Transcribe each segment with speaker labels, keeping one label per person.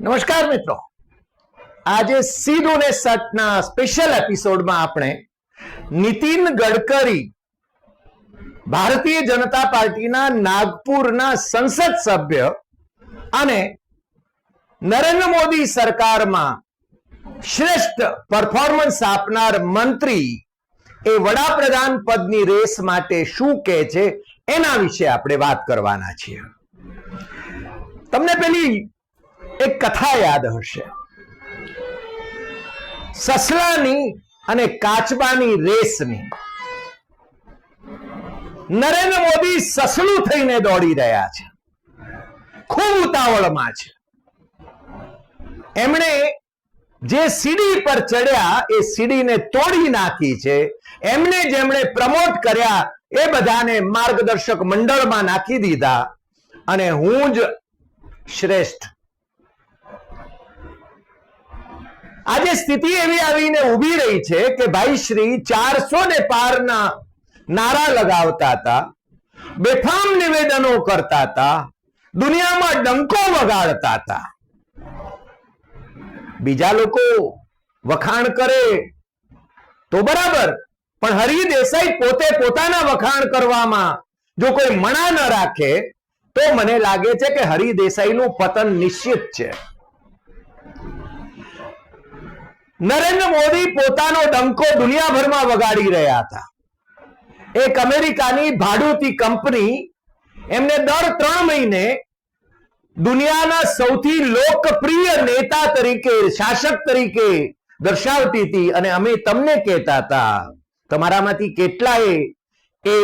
Speaker 1: નમસ્કાર મિત્રો. આજે સીધું ને સટના સ્પેશિયલ એપિસોડમાં આપણે નીતિન ગડકરી ભારતીય જનતા પાર્ટીના નાગપુરના સંસદ સભ્ય અને નરેન્દ્ર મોદી સરકારમાં શ્રેષ્ઠ પરફોર્મન્સ આપનાર મંત્રી એ વડાપ્રધાન પદની રેસ માટે શું કહે છે એના વિશે આપણે વાત કરવાના છીએ. તમને પેલી એક કથા યાદ હશે. સસલાની અને કાચબાની રેસની. નરેન્દ્ર મોદી સસલું થઈને દોડી રહ્યા છે. ખૂબ ઉતાવળમાં છે. એમણે જે સીડી પર ચડ્યા, એ સીડીને તોડી નાખી છે. એમને જેમણે પ્રમોટ કર્યા, એ બધાને માર્ગદર્શક મંડળમાં નાખી દીધા. અને હું જ શ્રેષ્ઠ આજે સ્થિતિ એવી આવીને ઊભી રહી છે કે ભાઈ શ્રી ચારસો ને પારના નારા લગાવતા હતા, બેફામ નિવેદનો કરતા હતા, દુનિયામાં ડંકો વગાડતા હતા. બીજા લોકો વખાણ કરે તો બરાબર, પણ હરિ દેસાઈ પોતે પોતાના વખાણ કરવામાં જો કોઈ મણા ન રાખે, તો મને લાગે છે કે હરિ દેસાઈનું પતન નિશ્ચિત છે. નરેન્દ્ર મોદી પોતાનો ડંકો દુનિયાભરમાં વગાડી રહ્યા હતા. એક અમેરિકાની ભાડુતી કંપની એમને દર ત્રણ મહિને દુનિયાના સૌથી લોકપ્રિય નેતા તરીકે, શાસક તરીકે દર્શાવતી હતી અને અમે તમને કહેતા હતા, તમારામાંથી કેટલાએ એ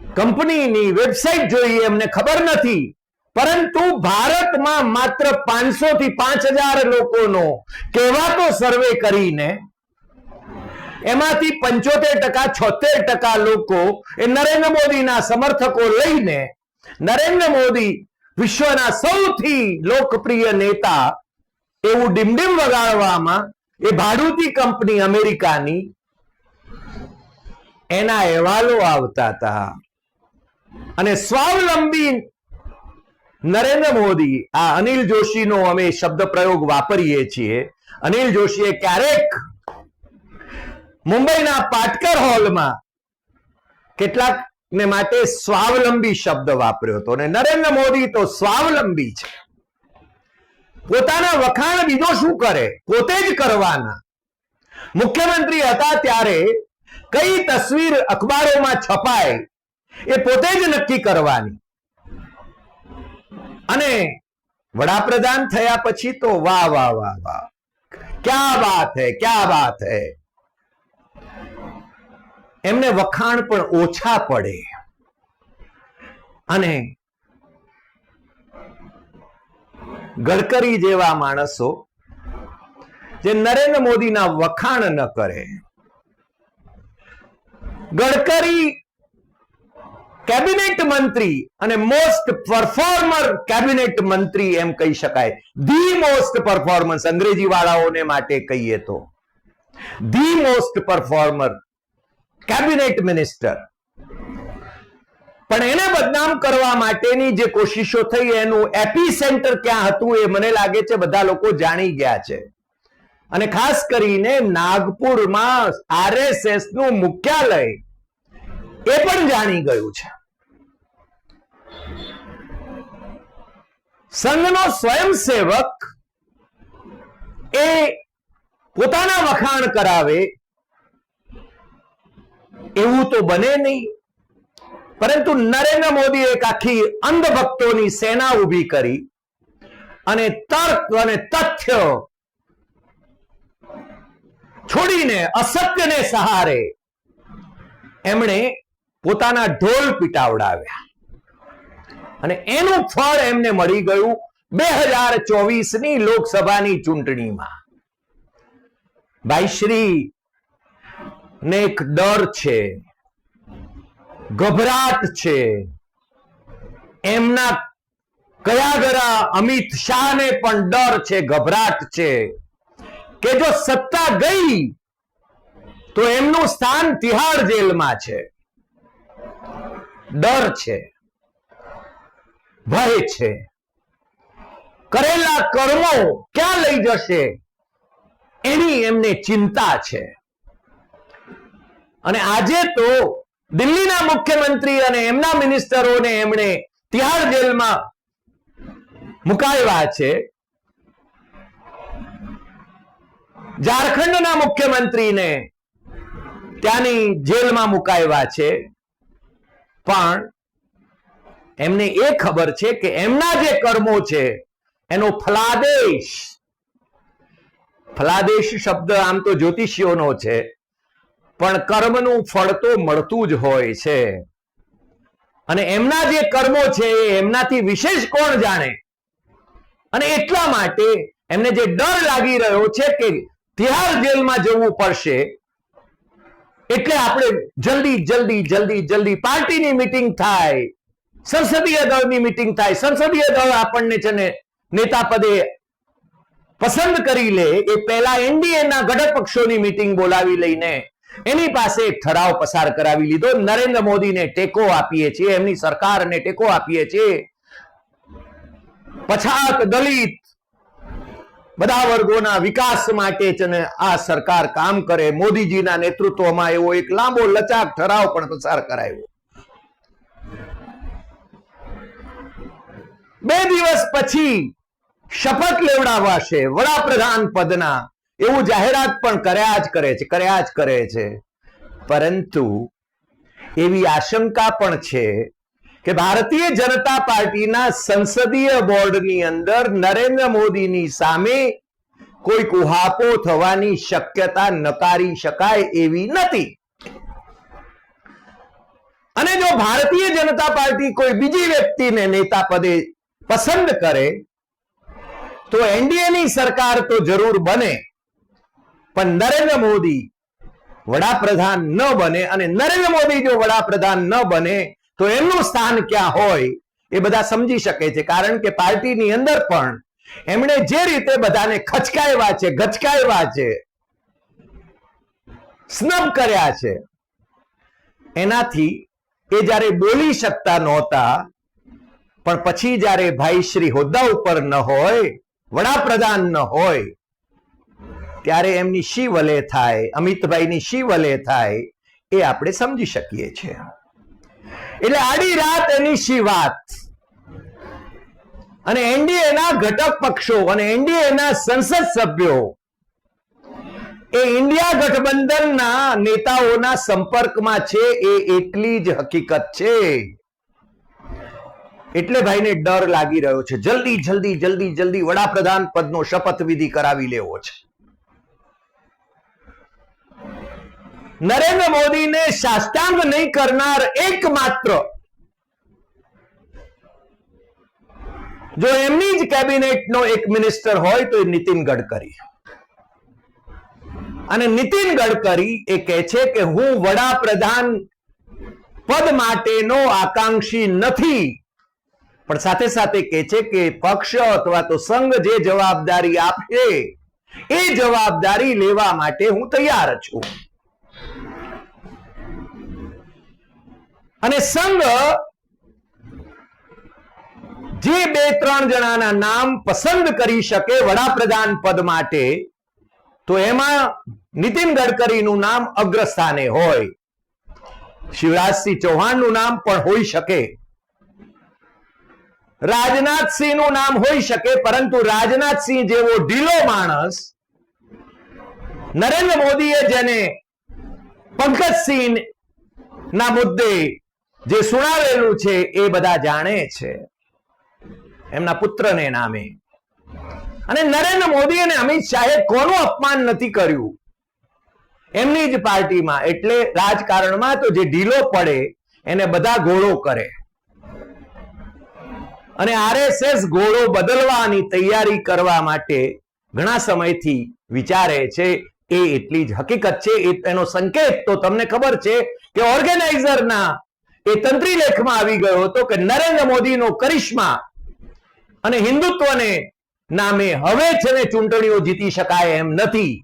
Speaker 1: કંપનીની વેબસાઇટ જોઈએ એમને ખબર નથી? પરંતુ ભારતમાં માત્ર પાંચસો થી પાંચ હજાર લોકોનો કહેવાતો સર્વે કરીને એમાંથી પંચોતેર ટકા, છોતેર ટકા લોકો એ નરેન્દ્ર મોદીના સમર્થકો લઈને નરેન્દ્ર મોદી વિશ્વના સૌથી લોકપ્રિય નેતા એવું ડીમડીમ વગાડવામાં એ ભાડુતી કંપની અમેરિકાની એના અહેવાલો આવતા હતા. અને સ્વાવલંબી નરેન્દ્ર મોદી, આ અનિલ જોશીનો અમે શબ્દ પ્રયોગ વાપરીએ છીએ. અનિલ જોશીએ ક્યારેક મુંબઈના પાટકર હોલમાં કેટલાક ને માટે સ્વાવલંબી શબ્દ વાપર્યો હતો અને નરેન્દ્ર મોદી તો સ્વાવલંબી છે. પોતાના વખાણ બીજો શું કરે? પોતે જ કરવાના. મુખ્યમંત્રી હતા ત્યારે કઈ તસવીર અખબારોમાં છપાય એ પોતે જ નક્કી કરવાની. અને વડાપ્રધાન થયા પછી તો વાહ વાહ વાહ વાહ. ક્યા વાત હે, ક્યા વાત હે? એમને વખાણ પણ ઓછા પડે. અને ગડકરી જેવા માણસો જે નરેન્દ્ર મોદીના વખાણ ન કરે, ગડકરી કેબિનેટ મંત્રી અને મોસ્ટ પરફોર્મર કેબિનેટ મંત્રી એમ કહી શકાય. ધી મોસ્ટ પરફોર્મન્સ અંગ્રેજી વાળાઓને માટે કહીએ તો. The most performer cabinet minister. પણ એને બદનામ કરવા માટેની જે કોશિશો થઈ એનું એપી સેન્ટર ક્યાં હતું એ મને લાગે છે બધા લોકો જાણી ગયા છે. અને ખાસ કરીને નાગપુરમાં આરએસએસનું મુખ્યાલય એ પણ જાણી ગયું છે. સંઘનો સ્વયંસેવક એ પોતાના વખાણ કરાવે, એવું તો બને નહીં. પરંતુ નરેન્દ્ર મોદી એક આખી અંધભક્તોની સેના ઊભી કરી અને તર્ક અને તથ્ય છોડીને અસત્યને સહારે એમણે પોતાના ઢોલ પીટાવડાવ્યા. અને એનું ફળ એમને મળી ગયું બે હજાર ચોવીસની લોકસભાની ચૂંટણીમાં. ભાઈશ્રી ને એક ડર છે, ગભરાટ છે. એમના કયા ગરા અમિત શાહને પણ ડર છે, ગભરાટ છે. કે જો સત્તા ગઈ, તો એમનું સ્થાન તિહાડ જેલમાં છે. ડર છે. ભય છે. કરેલા કર્મો ક્યાં લઈ જશે? એની એમને ચિંતા છે. અને આજે તો દિલ્હીના મુખ્યમંત્રી અને એમના મિનિસ્ટરોને એમણે તિહાર જેલમાં મુકાવ્યા છે. ઝારખંડના મુખ્યમંત્રીને ત્યાંની જેલમાં મુકાવ્યા છે. પણ એમને એ ખબર છે કે એમના જે કર્મો છે, એનો ફલાદેશ. ફલાદેશ શબ્દ આમ તો જ્યોતિષીઓનો છે, પણ કર્મનું ફળ તો મળતું જ હોય છે. અને એમના જે કર્મો છે, એ એમનાથી વિશેષ કોણ જાણે? અને એટલા માટે એમને જે ડર લાગી રહ્યો છે કે તિહાર જેલમાં જવું પડશે, એટલે આપણે જલ્દી જલ્દી જલ્દી જલ્દી પાર્ટીની મીટિંગ થાય. સંસદીય દળની મિટિંગ થાય. સંસદીય દળ આપણને છે ને નેતા પદે પસંદ કરી લે એ પહેલા એનડીએના ઘટક પક્ષોની મિટિંગ બોલાવી લઈને એની પાસે એક ઠરાવ પસાર કરાવી લીધો. નરેન્દ્ર મોદીને ટેકો આપીએ છીએ, એમની સરકારને ટેકો આપીએ છીએ. પછાત દલિત બધા વર્ગોના વિકાસ માટે છે ને આ સરકાર કામ કરે. મોદીજીના નેતૃત્વમાં એવો એક લાંબો લચાક ઠરાવ પણ પસાર કરાયો. બે દિવસ પછી શપથ લેવડાવાશે વડાપ્રધાન પદના. એવું જાહેરાત પણ કર્યા જ કરે છે, કર્યા જ કરે છે. પરંતુ એવી આશંકા પણ છે કે ભારતીય જનતા પાર્ટીના સંસદીય બોર્ડની અંદર નરેન્દ્ર મોદીની સામે કોઈ કુહાપો થવાની શક્યતા નકારી શકાય એવી નથી. અને જો ભારતીય જનતા પાર્ટી કોઈ બીજી વ્યક્તિને નેતા પદે પસંદ કરે, તો એનડીએની સરકાર તો જરૂર બને. પણ નરેન્દ્ર મોદી વડાપ્રધાન ન બને અને નરેન્દ્ર મોદી જો વડાપ્રધાન ન બને, તો એમનું સ્થાન ક્યાં હોય એ બધા સમજી શકે છે. કારણ કે પાર્ટીની અંદર પણ એમણે જે રીતે બધાને ખચકાવ્યા છે ગચકાવ્યા છે, સ્નબ કર્યા છે, એનાથી એ જ્યારે બોલી શકતા નહોતા પણ પછી જ્યારે ભાઈ શ્રી હોદ્દા ઉપર ન હોય, વડાપ્રધાન ન હોય, ત્યારે એમની શી વલે થાય, અમિતભાઈની શી વલે થાય, એ આપણે સમજી શકીએ છીએ. એટલે આડી રાત એની શી વાત? અને એનડીએના ઘટક પક્ષો અને એનડીએના સંસદ સભ્યો, એ ઇન્ડિયા ગઠબંધનના નેતાઓના સંપર્કમાં છે એ એટલી જ હકીકત છે. એટલે ભાઈને ડર લાગી રહ્યો છે. જલ્દી જલ્દી જલ્દી જલ્દી વડાપ્રધાન પદનો શપથવિધિ કરાવી લેવો છે. નરેન્દ્ર મોદીને શાસ્ત્રાંગ નહીં કરનાર એકમાત્ર જો એમની જ કેબિનેટનો એક મિનિસ્ટર હોય તો એ નીતિન ગડકરી. અને નીતિન ગડકરી એ કહે છે કે હું વડાપ્રધાન પદ માટેનો આકાંક્ષી નથી. પણ સાથે સાથે કહે છે કે પક્ષ અથવા તો સંઘ જે જવાબદારી આપશે એ જવાબદારી લેવા માટે હું તૈયાર છું. અને સંઘ જે બે ત્રણ જણાના નામ પસંદ કરી શકે વડાપ્રધાન પદ માટે, તો એમાં નીતિન ગડકરીનું નામ અગ્રસ્થાને હોય. શિવરાજસિંહ ચૌહાણનું નામ પણ હોઈ શકે. રાજનાથસિંહનું નામ હોઈ શકે, પરંતુ રાજનાથસિંહ જેવો ઢીલો માણસ નરેન્દ્ર મોદીએ જેને પંકજસિંહ ના મુદ્દે જે સુણાવેલું છે એ બધા જાણે છે. એમના પુત્રને નામે. અને નરેન્દ્ર મોદી અને અમિત શાહે કોનું અપમાન નથી કર્યું? એમની જ પાર્ટીમાં. એટલે રાજકારણમાં તો જે ઢીલો પડે, એને બધા ગોળો કરે. અને આરએસએસ ગોળો બદલવાની તૈયારી કરવા માટે ઘણા સમયથી વિચારે છે, એ એટલી જ હકીકત છે એનો સંકેત તો તમને ખબર છે કે ઓર્ગેનાઇઝરના એ તંત્રી લેખમાં આવી ગયો હતો કે નરેન્દ્ર મોદીનો કરિશ્મા અને હિન્દુત્વને નામે હવે છે ને ચૂંટણીઓ જીતી શકાય એમ નથી.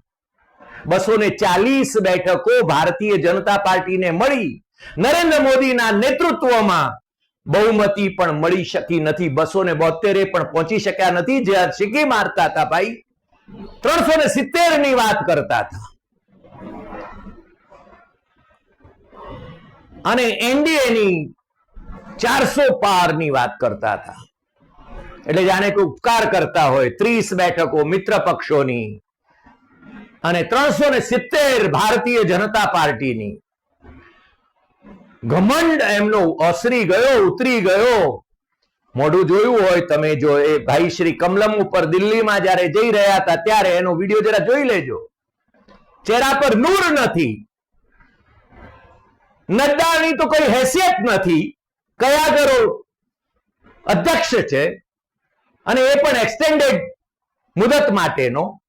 Speaker 1: બસો ને ચાલીસ બેઠકો ભારતીય જનતા પાર્ટીને મળી નરેન્દ્ર મોદીના નેતૃત્વમાં બહુમતી પણ મળી શકી નથી. બસો ને બોતેરે પણ પહોંચી શક્યા નથી. જે સિક્કી મારતા હતા ભાઈ, ત્રણસો ને સિત્તેરની વાત કરતા હતા. અને એનડીએ ની ચારસો પારની વાત કરતા હતા. એટલે જાણે કે ઉપકાર કરતા હોય, ત્રીસ બેઠકો મિત્ર પક્ષોની. અને ત્રણસો ને સિત્તેર ભારતીય જનતા પાર્ટીની. ઘમંડ એમનો અસરી ગયો, ઉતરી ગયો. મોઢું જોયું હોય તમે જો એ ભાઈ શ્રી કમલમ ઉપર દિલ્હીમાં જયારે જઈ રહ્યા હતા, ત્યારે એનો વીડિયો જરા જોઈ લેજો. ચહેરા પર નૂર નથી. નડ્ડાની તો કોઈ હેસિયત નથી. કયા કરો અધ્યક્ષ છે? અને એ પણ એક્સટેન્ડેડ મુદત માટેનો.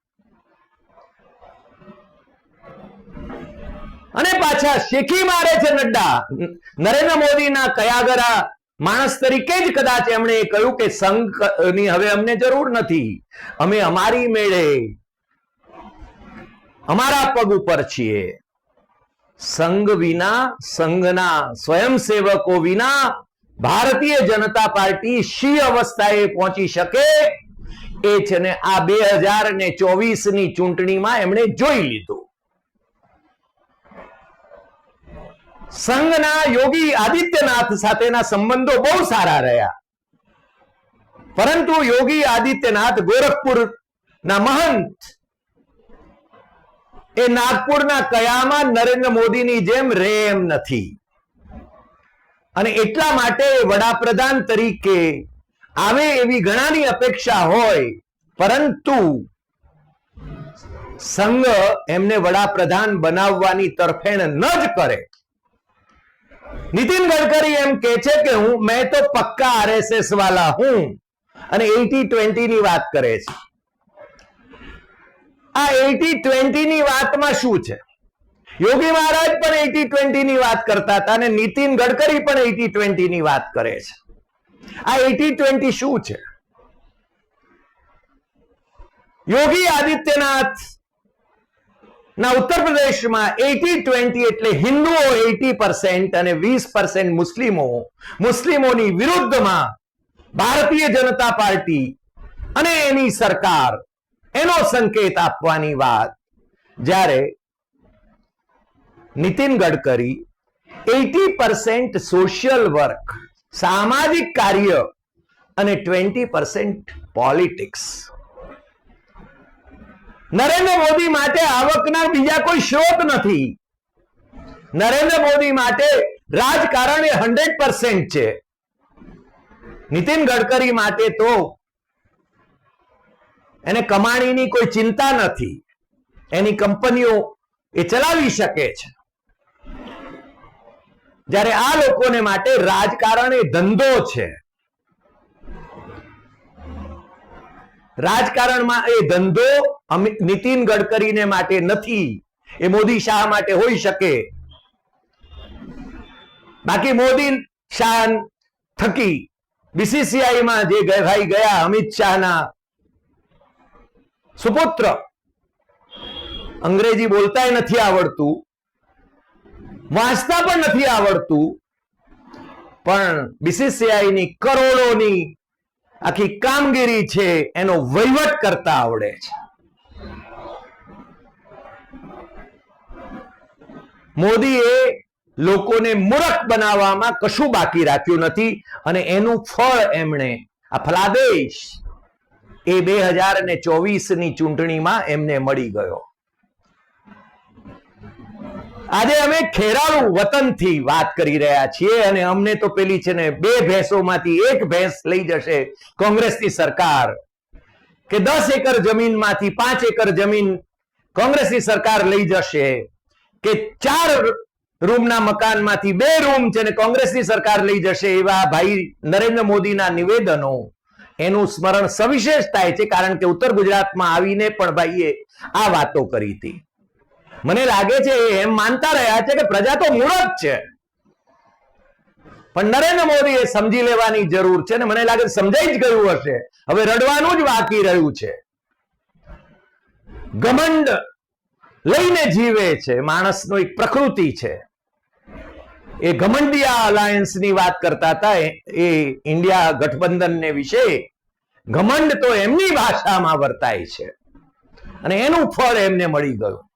Speaker 1: અને પાછા શેખી મારે છે નડ્ડા. નરેન્દ્ર મોદીના કયાગરા માણસ તરીકે જ કદાચ એમણે કહ્યું કે સંઘની હવે અમને જરૂર નથી. અમે અમારી મેળે અમારા પગ ઉપર છીએ. સંઘ વિના, સંઘના સ્વયંસેવકો વિના ભારતીય જનતા પાર્ટી શી અવસ્થાએ પહોંચી શકે? એ છે ને આ બે હજાર ને ચોવીસની ચૂંટણીમાં એમણે જોઈ લીધું. સંઘના યોગી આદિત્યનાથ સાથેના સંબંધો બહુ સારા રહ્યા. પરંતુ યોગી આદિત્યનાથ ગોરખપુર ના મહંત. એ નાગપુરના કયામાં નરેન્દ્ર મોદીની જેમ રેમ નથી. અને એટલા માટે વડાપ્રધાન તરીકે આવે એવી ઘણાની અપેક્ષા હોય, પરંતુ સંઘ એમને વડાપ્રધાન બનાવવાની તરફેણ ન જ કરે. નીતિન ગડકરી એમ કે છે કે હું, મેં તો પક્કા આરએસએસ વાલા હું. અને એટી ટ્વેન્ટી ની વાત કરે છે. આ એટી ટ્વેન્ટી ની વાતમાં શું છે? યોગી મહારાજ પણ એટી ટ્વેન્ટી ની વાત કરતા હતા અને નીતિન ગડકરી પણ એટી ટ્વેન્ટી ની વાત કરે છે. આ એટી ટ્વેન્ટી શું છે? યોગી આદિત્યનાથ ના, ઉત્તર પ્રદેશમાં એટી ટ્વેન્ટી એટલે હિન્દુઓ એટી પર્સેન્ટ અને વીસ પર્સેન્ટ મુસ્લિમો. મુસ્લિમોની વિરુદ્ધમાં ભારતીય જનતા પાર્ટી અને એની સરકાર એનો સંકેત આપવાની વાત. જ્યારે Nitin Gadkari eighty percent social work સામાજિક કાર્ય અને twenty percent politics Narendra Modi માટે આવકના બીજા કોઈ સ્ત્રોત નથી. નરેન્દ્ર મોદી માટે રાજકારણ એ હંડ્રેડ પર્સેન્ટ છે. નીતિન ગડકરી માટે તો એને કમાણીની કોઈ ચિંતા નથી. એની કંપનીઓ એ ચલાવી શકે છે. જ્યારે આ લોકોને માટે રાજકારણ એ ધંધો છે. રાજકારણમાં એ ધંધો નીતિન ગડકરીને માટે નથી. એ મોદી શાહ માટે હોઈ શકે. બાકી મોદી શાહ થકી બીસીસીઆઈમાં જે ભાઈ ગયા અમિત શાહના સુપુત્ર. અંગ્રેજી બોલતાય નથી આવડતું. વાંચતા પણ નથી આવડતું. પણ બીસીસીઆઈની કરોડોની આખી કામગીરી છે એનો વહીવટ કરતા આવડે છે. મોદીએ લોકોને મૂર્ખ બનાવવામાં કશું બાકી રાખ્યું નથી અને એનું ફળ એમણે, આ ફલાદેશ એ બે હજાર ચોવીસની ચૂંટણીમાં એમને મળી ગયો. આજે અમે ખેરાલુ વતનથી વાત કરી રહ્યા છીએ અને અમને તો પેલી છે ને બે ભેંસોમાંથી એક ભેંસ લઈ જશે કોંગ્રેસની સરકાર. કે દસ એકર જમીનમાંથી પાંચ એકર જમીન કોંગ્રેસની સરકાર લઈ જશે. કે ચાર રૂમના મકાનમાંથી બે રૂમ છે ને કોંગ્રેસની સરકાર લઈ જશે એવા ભાઈ નરેન્દ્ર મોદીના નિવેદનો. એનું સ્મરણ સવિશેષ થાય છે કારણ કે ઉત્તર ગુજરાતમાં આવીને પણ ભાઈએ આ વાતો કરી હતી. મને લાગે છે એમ માનતા રહ્યા છે કે પ્રજા તો મૂળ જ છે. પણ નરેન્દ્ર મોદીએ સમજી લેવાની જરૂર છે ને મને લાગે સમજાઈ જ ગયું હશે. હવે રડવાનું જ બાકી રહ્યું છે. ઘમંડ લઈને જીવે છે, માણસનો એક પ્રકૃતિ છે. એ ઘમંડિયા અલાયન્સની વાત કરતા હતા એ ઇન્ડિયા ગઠબંધનને વિશે. ઘમંડ તો એમની ભાષામાં વર્તાય છે. અને એનું ફળ એમને મળી ગયું.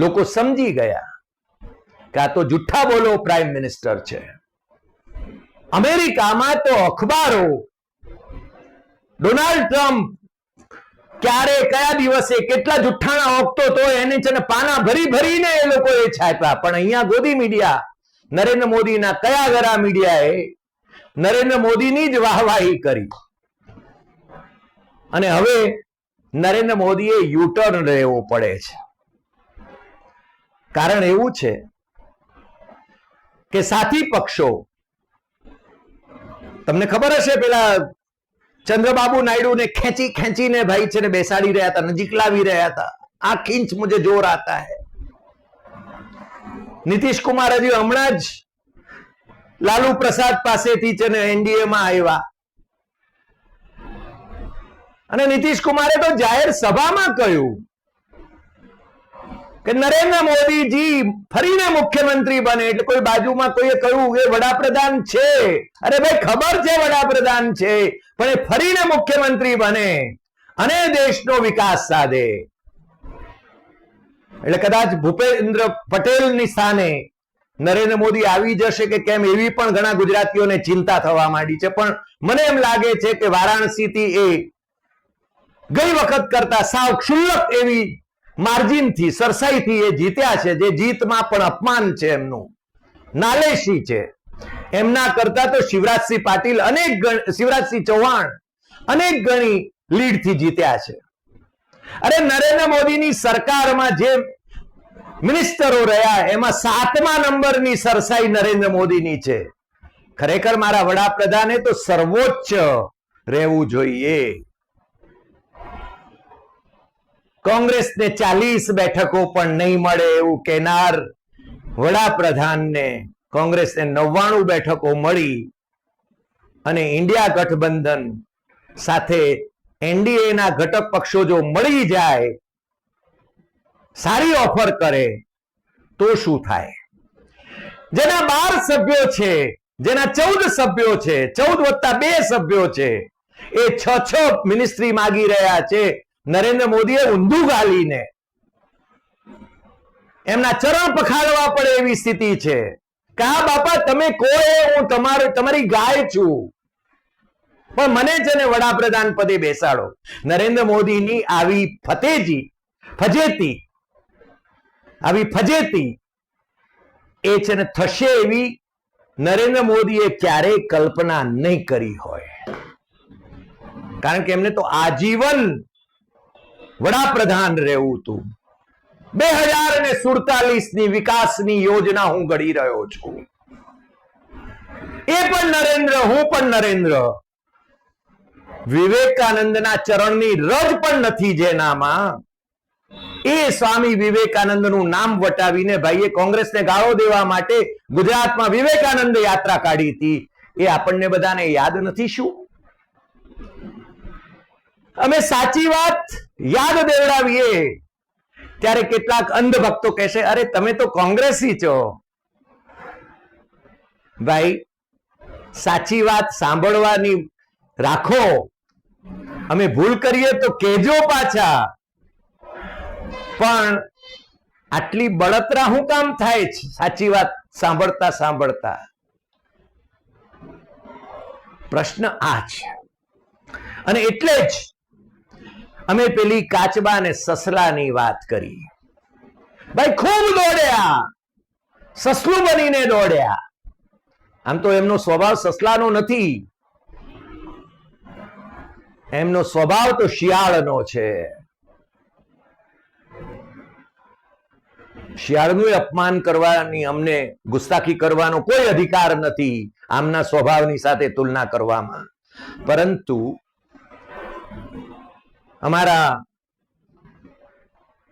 Speaker 1: લોકો સમજી ગયા કે આ તો જુઠ્ઠા બોલો પ્રાઇમ મિનિસ્ટર છે. અમેરિકામાં તો અખબારો, ડોનાલ્ડ ટ્રમ્પ ક્યારે, કયા દિવસે કેટલા જુઠ્ઠાણા ઓગતો તો એને છે ને પાના ભરી ભરીને એ લોકો એ છાપ્યા. પણ અહીંયા ગોદી મીડિયા, નરેન્દ્ર મોદીના કયા ગરા મીડિયાએ નરેન્દ્ર મોદીની જ વાહવાહી કરી. અને હવે નરેન્દ્ર મોદીએ યુટર્ન લેવો પડે છે. કારણ એવું છે કે સાથી પક્ષો, તમને ખબર હશે પેલા ચંદ્રબાબુ નાયડુને ખેંચી ખેંચીને ભાઈ છે ને બેસાડી રહ્યા હતા, નજીક લાવી રહ્યા હતા. આ ખીંચ મુજે જોર આતા હે. નીતિશ કુમાર હજી હમણાં જ લાલુ પ્રસાદ પાસેથી છે ને એનડીએ માં આવ્યા. અને નીતિશ કુમારે તો જાહેર સભામાં કહ્યું કે નરેન્દ્ર મોદીજી ફરીને મુખ્યમંત્રી બને. એટલે કોઈ બાજુમાં કોઈએ કહ્યું, એ વડાપ્રધાન છે. અરે ભાઈ, ખબર છે વડાપ્રધાન છે, પણ એ ફરીને મુખ્યમંત્રી બને અને દેશનો વિકાસ સાધે. એટલે કદાચ ભૂપેન્દ્ર પટેલની સ્થાને નરેન્દ્ર મોદી આવી જશે કે કેમ, એવી પણ ઘણા ગુજરાતીઓને ચિંતા થવા માંડી છે. પણ મને એમ લાગે છે કે વારાણસીથી એ ગઈ વખત કરતા સાવ ક્ષુલ્લક એવી માર્જિનથી, સરસાઈથી એ જીત્યા છે, જે જીતમાં પણ અપમાન છે એમનું. નાલેશી છે. એમના કરતા તો શિવરાજસિંહ પાટીલ અનેક શિવરાજસિંહ ચૌહાણ અનેક ગણી લીડથી જીત્યા છે. અરે નરેન્દ્ર મોદીની સરકારમાં જે મિનિસ્ટરો રહ્યા, એમાં સાતમા નંબરની સરસાઈ નરેન્દ્ર મોદીની છે. ખરેખર મારા વડાપ્રધાને તો સર્વોચ્ચ રહેવું જોઈએ. કોંગ્રેસને ચાલીસ બેઠકો પણ નહીં મળે એવું કહેનાર વડાપ્રધાનને કોંગ્રેસને નવ્વાણું બેઠકો મળી અને ઇન્ડિયા ગઠબંધન સાથે એનડીએના ઘટક પક્ષો જો મળી જાય, સારી ઓફર કરે, તો શું થાય? જેના બાર સભ્યો છે, જેના ચૌદ સભ્યો છે, ચૌદ વત્તા બે સભ્યો છે, એ છ છ મિનિસ્ટ્રી માગી રહ્યા છે. નરેન્દ્ર મોદીએ ઊંધું ગાલીને એમના ચરણ પખાડવા પડે એવી સ્થિતિ છે. કા બાપા, તમે કોઈ હું તમારું, તમારી ગાય છું. પણ મને છે ને વડાપ્રધાન પદે બેસાડો. નરેન્દ્ર મોદીની આવી ફતેજી ફજેતી, આવી ફજેતી એ છે ને થશે એવી નરેન્દ્ર મોદીએ ક્યારેય કલ્પના નહીં કરી હોય. કારણ કે એમને તો આજીવન વડાપ્રધાન રહેવું તું. બે હજાર ને સુડતાલીસની વિકાસની યોજના હું ઘડી રહ્યો છું. એ પણ નરેન્દ્ર, હું પણ નરેન્દ્ર. વિવેકાનંદના ચરણની રજ પણ નથી જેનામાં. એ સ્વામી વિવેકાનંદનું નામ વટાવીને ભાઈએ કોંગ્રેસને ગાળો દેવા માટે ગુજરાતમાં વિવેકાનંદ યાત્રા કાઢી હતી. એ આપણને બધાને યાદ નથી શું? અમે સાચી વાત યાદ દેવડાવીએ. ત્યારે કેટલાક અંધ ભક્તો કહેશે, અરે, તમે તો કોંગ્રેસી છો. ભાઈ, સાચી વાત સાંભળવાની રાખો. અમે ભૂલ કરીએ તો કેજો પાછા. પણ આટલી બળતરા શું કામ થાય છે? સાચી વાત સાંભળતા સાંભળતા. પ્રશ્ન આ છે. અને એટલે જ અમે પેલી કાચબા અને સસલાની વાત કરી. ભાઈ, ખૂબ દોડ્યા. સસલું બનીને દોડ્યા. આમ તો એમનો સ્વભાવ સસલાનો નથી. એમનો સ્વભાવ તો શિયાળનો છે. શિયાળનું અપમાન કરવાની, અમને ગુસ્તાખી કરવાનો કોઈ અધિકાર નથી, આમના સ્વભાવની સાથે તુલના કરવામાં. પરંતુ અમારા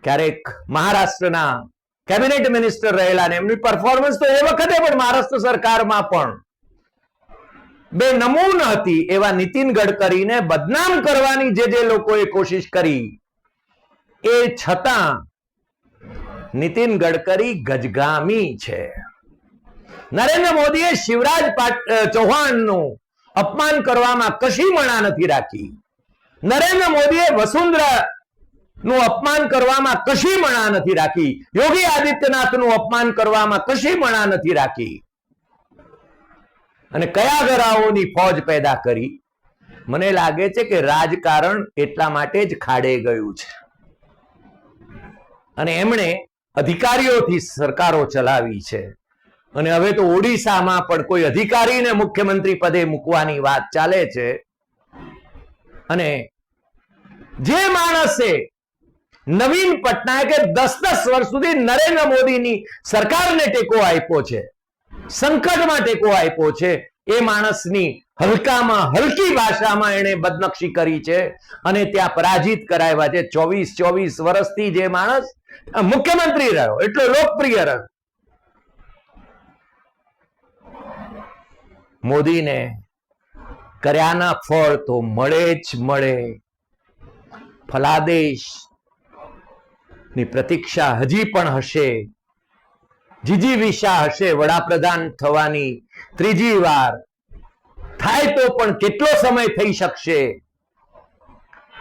Speaker 1: ક્યારેક મહારાષ્ટ્રના કેબિનેટ મિનિસ્ટર રહેલા ને એમની પરફોર્મન્સ તો એ વખતે પણ મહારાષ્ટ્ર સરકારમાં પણ. બે નમૂન હતી એવા નીતિન ગડકરીને બદનામ કરવાની જે જે લોકોએ કોશિશ કરી, એ છતાં નીતિન ગડકરી ગજગામી છે. નરેન્દ્ર મોદીએ શિવરાજ પાટ- ચૌહાણનું અપમાન કરવામાં કશી મણા નથી રાખી. નરેન્દ્ર મોદીએ વસુંધરા નું અપમાન કરવામાં કશી મણા નથી રાખી? યોગી આદિત્યનાથનું અપમાન કરવામાં કશી મણા નથી રાખી? અને કયા ગરાઓની ફોજ પેદા કરી? મને લાગે છે કે રાજકારણ એટલા માટે જ ખાડે ગયું છે. અને એમણે અધિકારીઓથી સરકારો ચલાવી છે. અને હવે તો ઓડિશામાં પણ કોઈ અધિકારીને મુખ્યમંત્રી પદે મૂકવાની વાત ચાલે છે. અને જે માણસે નવીન પટનાયકે દસ દસ વર્ષ સુધી નરેન્દ્ર મોદીની સરકારને ટેકો આપ્યો છે, સંકટમાં ટેકો આપ્યો છે, એ માણસની હલકામાં હલકી ભાષામાં એને બદનક્ષી કરી છે અને ત્યાં પરાજિત કરાવ્યા છે. ચોવીસ ચોવીસ વર્ષથી જે માણસ મુખ્યમંત્રી રહ્યો, એટલો લોકપ્રિય રહ્યો. મોદીને કર્યાના ફળ તો મળે જ મળે. ફલાદેશ. ની પ્રતીક્ષા હજી પણ હશે. જીજીવિષા હશે વડાપ્રધાન થવાની ત્રીજી વાર. થાય તો પણ કેટલો સમય થઈ શકશે?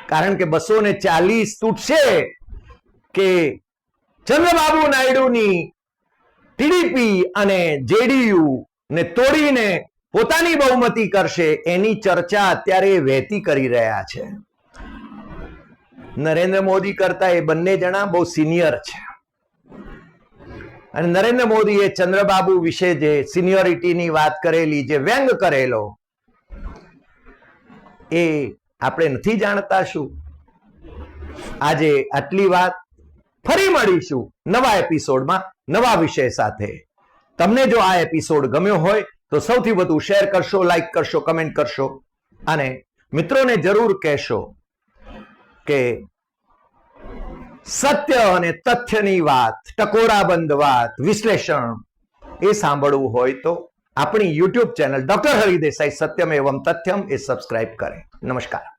Speaker 1: કારણ કે બસો ને ચાલીસ તૂટશે કે ચંદ્રબાબુ નાયડુની ટીડીપી અને જેડીયુ ને તોડીને પોતાની બહુમતી કરશે એની ચર્ચા અત્યારે વહેતી કરી રહ્યા છે. નરેન્દ્ર મોદી કરતા એ બંને જણા બહુ સિનિયર છે. અને નરેન્દ્ર મોદીએ ચંદ્રબાબુ વિશે જે સિનિયોરિટીની વાત કરેલી, જે વ્યંગ કરેલો, એ આપણે નથી જાણતા શું? આજે આટલી વાત ફરી મળીશું નવા એપિસોડમાં, નવા વિષય સાથે. તમને જો આ એપિસોડ ગમ્યો હોય, તો સૌથી વધુ શેર કરશો, લાઈક કરશો, કમેન્ટ કરશો. અને મિત્રોને જરૂર કહેશો કે સત્ય અને તથ્યની વાત, ટકોરાબંધ વાત, વિશ્લેષણ, એ સાંભળવું હોય તો આપણી YouTube channel doctor Hari Desai Satyam Evam Tathyam એ સબસ્ક્રાઇબ કરે. નમસ્કાર.